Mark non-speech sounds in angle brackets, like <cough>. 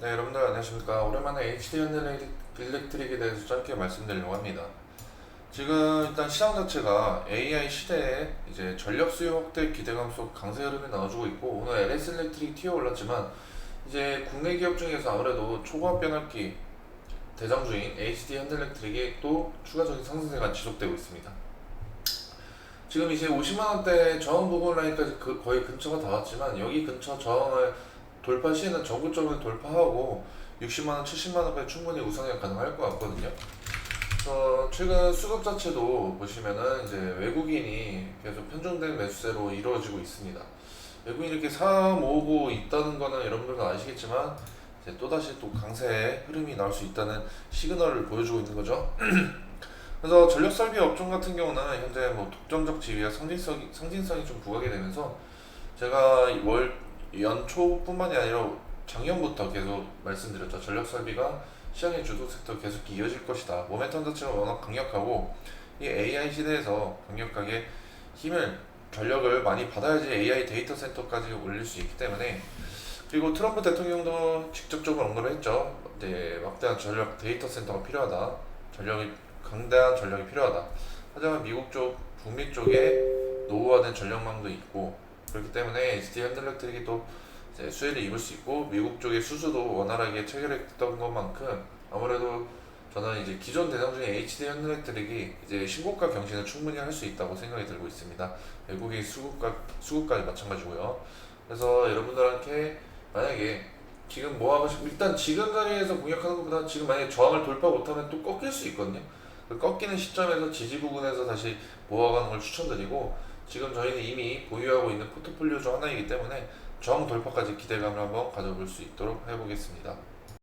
네, 여러분들 안녕하십니까. 오랜만에 HD 현대 일렉트릭에 대해서 짧게 말씀드리려고 합니다. 지금 일단 시장 자체가 AI 시대에 이제 전력 수요 확대 기대감 속 강세 흐름이 나와주고 있고 오늘 LS 일렉트릭 튀어 올랐지만 이제 국내 기업 중에서 아무래도 초과합 변압기 대장주인 HD 현대 일렉트릭이 또 추가적인 상승세가 지속되고 있습니다. 지금 이제 50만 원대 저항 부분 라인까지 그 거의 근처가 다 왔지만 여기 근처 저항을 돌파 시에는 전국적으로 돌파하고 60만 원, 70만 원까지 충분히 우상향 가능할 것 같거든요. 그래서 최근 수급 자체도 보시면은 이제 외국인이 계속 편중된 매수세로 이루어지고 있습니다. 외국인이 이렇게 사 모으고 있다는 거는 여러분들도 아시겠지만 이제 또다시 또 강세의 흐름이 나올 수 있다는 시그널을 보여주고 있는 거죠. <clears throat> 그래서 전력 설비 업종 같은 경우는 현재 뭐 독점적 지위와 상징성이 상징성이 좀 부각이 되면서 제가 월 연초뿐만이 아니라 작년부터 계속 말씀드렸죠. 전력 설비가 시장의 주도 섹터 계속 이어질 것이다. 모멘텀 자체가 워낙 강력하고 이 AI 시대에서 강력하게 힘을 전력을 많이 받아야지 AI 데이터 센터까지 올릴 수 있기 때문에 그리고 트럼프 대통령도 직접적으로 언급을 했죠. 이제 막대한 전력 데이터 센터가 필요하다. 전력이 강대한 전력이 필요하다. 하지만 미국 쪽, 북미 쪽에 노후화된 전력망도 있고 그렇기 때문에 ST 현대일렉트릭이 또 수혜를 입을 수 있고 미국 쪽의 수주도 원활하게 체결했던 것만큼 아무래도 저는 이제 기존 대상 중에 HD 현대일렉트릭이 이제 신고가 경신을 충분히 할 수 있다고 생각이 들고 있습니다. 외국의 수급가 수급까지 마찬가지고요. 그래서 여러분들한테 만약에 지금 뭐 하고 싶 일단 지금 자리에서 공략하는 것보다 지금 만약에 저항을 돌파 못하면 또 꺾일 수 있거든요. 그 꺾이는 시점에서 지지 부분에서 다시 모아가는 걸 추천드리고 지금 저희는 이미 보유하고 있는 포트폴리오 중 하나이기 때문에 저항 돌파까지 기대감을 한번 가져볼 수 있도록 해보겠습니다.